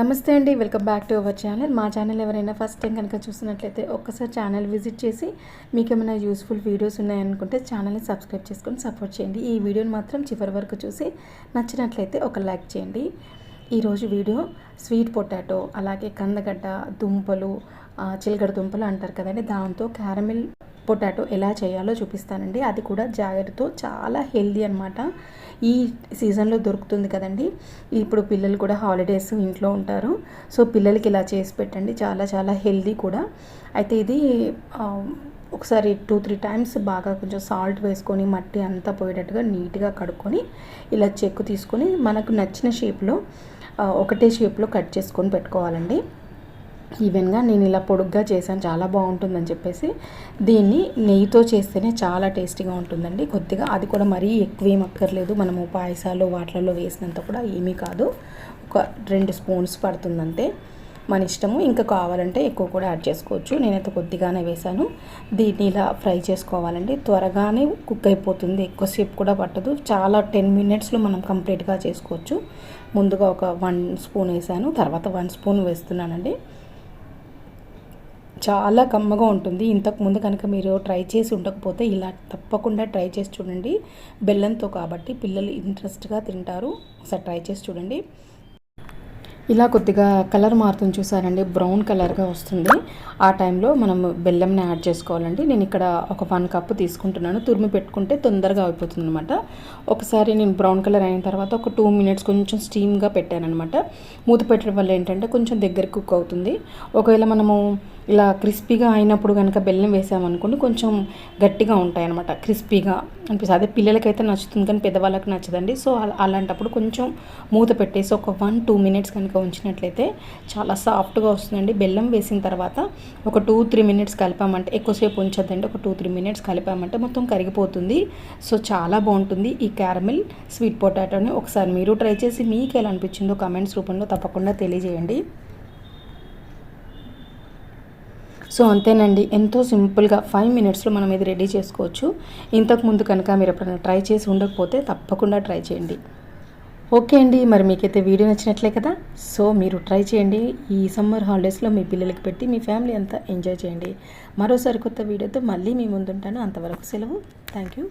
నమస్తే అండి welcome back to our channel. మా ఛానల్ ఎవరైనా ఫస్ట్ టైం కనుక చూసినట్లయితే ఒక్కసారి ఛానల్ విజిట్ చేసి మీకు ఏమైనా యూస్ఫుల్ వీడియోస్ ఉన్నాయనుకుంటే ఛానల్ని సబ్స్క్రైబ్ చేసుకొని సపోర్ట్ చేయండి. ఈ వీడియోని మాత్రం చివరి వరకు చూసి నచ్చినట్లయితే ఒక లైక్ చేయండి. ఈరోజు వీడియో స్వీట్ పొటాటో అలాగే కందగడ్డ దుంపలు చిలగడ చిలకడ దుంపలు అంటారు కదండి. దాంతో క్యారమిల్ పొటాటో ఎలా చేయాలో చూపిస్తానండి. అది కూడా జాగ్రత్తతో చాలా హెల్దీ అనమాట ఈ సీజన్లో దొరుకుతుంది కదండి. ఇప్పుడు పిల్లలు కూడా హాలిడేస్ ఇంట్లో ఉంటారు. సో పిల్లలకి ఇలా చేసి పెట్టండి. చాలా చాలా హెల్దీ కూడా. అయితే ఇది ఒకసారి టూ త్రీ టైమ్స్ బాగా కొంచెం సాల్ట్ వేసుకొని మట్టి అంతా పోయేటట్టుగా నీట్గా కడుక్కొని ఇలా చెక్కు తీసుకొని మనకు నచ్చిన షేప్లో ఒకటే షేప్లో కట్ చేసుకొని పెట్టుకోవాలండి. ఈవెన్గా నేను ఇలా పొడుగ్గా చేశాను చాలా బాగుంటుందని చెప్పేసి దీన్ని నెయ్యితో చేస్తేనే చాలా టేస్టీగా ఉంటుందండి. కొద్దిగా అది కూడా మరీ ఎక్కువ ఏం అక్కర్లేదు. మనము పాయసాలు వాటిలలో వేసినంత కూడా ఏమీ కాదు. ఒక రెండు స్పూన్స్ పడుతుందంతే. మన ఇష్టము. ఇంకా కావాలంటే ఎక్కువ కూడా యాడ్ చేసుకోవచ్చు. నేనైతే కొద్దిగానే వేశాను. దీన్ని ఇలా ఫ్రై చేసుకోవాలండి. త్వరగానే కుక్ అయిపోతుంది. ఎక్కువసేపు కూడా పట్టదు. చాలా టెన్ మినిట్స్లో మనం కంప్లీట్గా చేసుకోవచ్చు. ముందుగా ఒక వన్ స్పూన్ వేసాను తర్వాత వన్ స్పూన్ వేస్తున్నానండి. చాలా కమ్మగా ఉంటుంది. ఇంతకుముందు కనుక మీరు ట్రై చేసి ఉండకపోతే ఇలా తప్పకుండా ట్రై చేసి చూడండి. బెల్లంతో కాబట్టి పిల్లలు ఇంట్రెస్ట్గా తింటారు. ఒకసారి ట్రై చేసి చూడండి. ఇలా కొద్దిగా కలర్ మారుతుంది చూసారండి. బ్రౌన్ కలర్గా వస్తుంది. ఆ టైంలో మనం బెల్లంని యాడ్ చేసుకోవాలండి. నేను ఇక్కడ ఒక వన్ కప్ తీసుకుంటున్నాను. తురిమి పెట్టుకుంటే తొందరగా అయిపోతుంది అనమాట ఒకసారి నేను బ్రౌన్ కలర్ అయిన తర్వాత ఒక టూ మినిట్స్ కొంచెం స్టీమ్గా పెట్టాను అనమాట మూత పెట్టడం వల్ల ఏంటంటే కొంచెం దగ్గర కుక్ అవుతుంది. ఒకవేళ మనము ఇలా క్రిస్పీగా అయినప్పుడు కనుక బెల్లం వేసామనుకోండి కొంచెం గట్టిగా ఉంటాయి అనమాట క్రిస్పీగా అనిపిస్తుంది. అదే పిల్లలకైతే నచ్చుతుంది కానీ పెద్దవాళ్ళకి నచ్చదండి. సో అలాంటప్పుడు కొంచెం మూత పెట్టేసి ఒక వన్ టూ మినిట్స్ కనుక ఉంచినట్లయితే చాలా సాఫ్ట్గా వస్తుందండి. బెల్లం వేసిన తర్వాత ఒక టూ త్రీ మినిట్స్ కలిపామంటే ఎక్కువసేపు ఉంచొద్దండి. ఒక టూ త్రీ మినిట్స్ కలిపామంటే మొత్తం కరిగిపోతుంది. సో చాలా బాగుంటుంది ఈ క్యారమిల్ స్వీట్ పొటాటోని. ఒకసారి మీరు ట్రై చేసి మీకు ఎలా అనిపించిందో కమెంట్స్ రూపంలో తప్పకుండా తెలియజేయండి. సో అంతేనండి ఎంతో సింపుల్గా ఫైవ్ మినిట్స్లో మనం ఇది రెడీ చేసుకోవచ్చు. ఇంతకుముందు కనుక మీరు ఎప్పుడైనా ట్రై చేసి ఉండకపోతే తప్పకుండా ట్రై చేయండి. ఓకే అండి మరి మీకైతే వీడియో నచ్చినట్లే కదా? సో మీరు ట్రై చేయండి. ఈ సమ్మర్ హాలిడేస్లో మీ పిల్లలకి పెట్టి మీ ఫ్యామిలీ అంతా ఎంజాయ్ చేయండి. మరోసారి కొత్త వీడియోతో మళ్ళీ మీ ముందుంటాను. అంతవరకు సెలవు. Thank you.